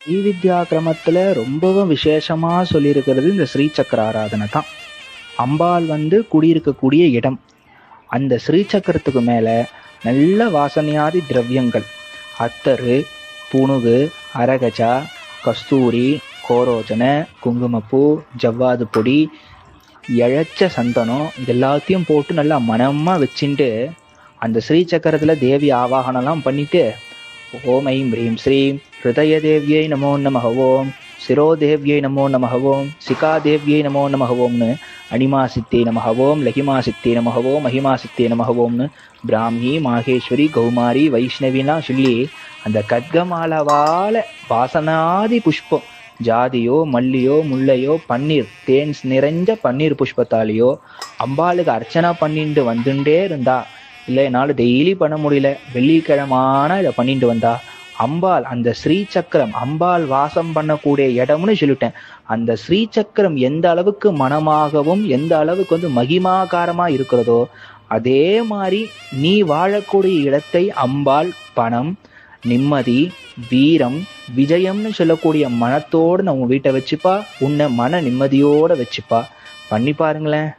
ஸ்ரீவித்யா கிரமத்தில் ரொம்பவும் விசேஷமாக சொல்லியிருக்கிறது இந்த ஸ்ரீசக்கர ஆராதனை தான் அம்பாள் வந்து குடியிருக்கக்கூடிய இடம். அந்த ஸ்ரீசக்கரத்துக்கு மேலே நல்ல வாசனையாதி திரவியங்கள். அத்தரு புணுகு அரகஜா கஸ்தூரி கோரோஜனை குங்குமப்பூ ஜவ்வாது பொடி இழைச்ச சந்தனம் இது எல்லாத்தையும் போட்டு நல்லா மனமாக வச்சுட்டு அந்த ஸ்ரீசக்கரத்தில் தேவி ஆவாகனம்லாம் பண்ணிட்டு ஓம் ஐம் ஹ்ரீம் ஸ்ரீம் ஹிருதய தேவியை நமோ நமக ஓம் சிரோதேவியை நமோ நமக ஓம் சிகாதேவியை நமோ நமக ஓம்னு அனிமா சித்தே நமக ஓம் லகிமா சித்தே நமக ஓம் மகிமா சித்தே நமக ஓம்னு பிராமி மாகேஸ்வரி கௌமாரி வைஷ்ணவிலாம் சொல்லி அந்த கத்கமாலவால வாசனாதி புஷ்பம் ஜாதியோ மல்லியோ முல்லையோ பன்னீர் தேன் நிறைஞ்ச பன்னீர் புஷ்பத்தாலேயோ அம்பாளுக்கு அர்ச்சனை பண்ணிட்டு வந்துட்டே இருந்தா. இல்லை என்னால் டெய்லி பண்ண முடியல. வெள்ளிக்கிழமான இதை பண்ணிட்டு வந்தா. அம்பாள் அந்த ஸ்ரீசக்கரம் அம்பாள் வாசம் பண்ணக்கூடிய இடம்னு சொல்லிட்டேன். அந்த ஸ்ரீசக்கரம் எந்த அளவுக்கு மனமாகவும் எந்த அளவுக்கு வந்து மகிமாகாரமா இருக்கிறதோ அதே மாதிரி நீ வாழக்கூடிய இடத்தை அம்பாள் பணம் நிம்மதி வீரம் விஜயம்னு சொல்லக்கூடிய மனத்தோடு நம்ம வீட்டை வச்சுப்பா உன்னை மன நிம்மதியோட வச்சுப்பா. பண்ணி பாருங்களேன்.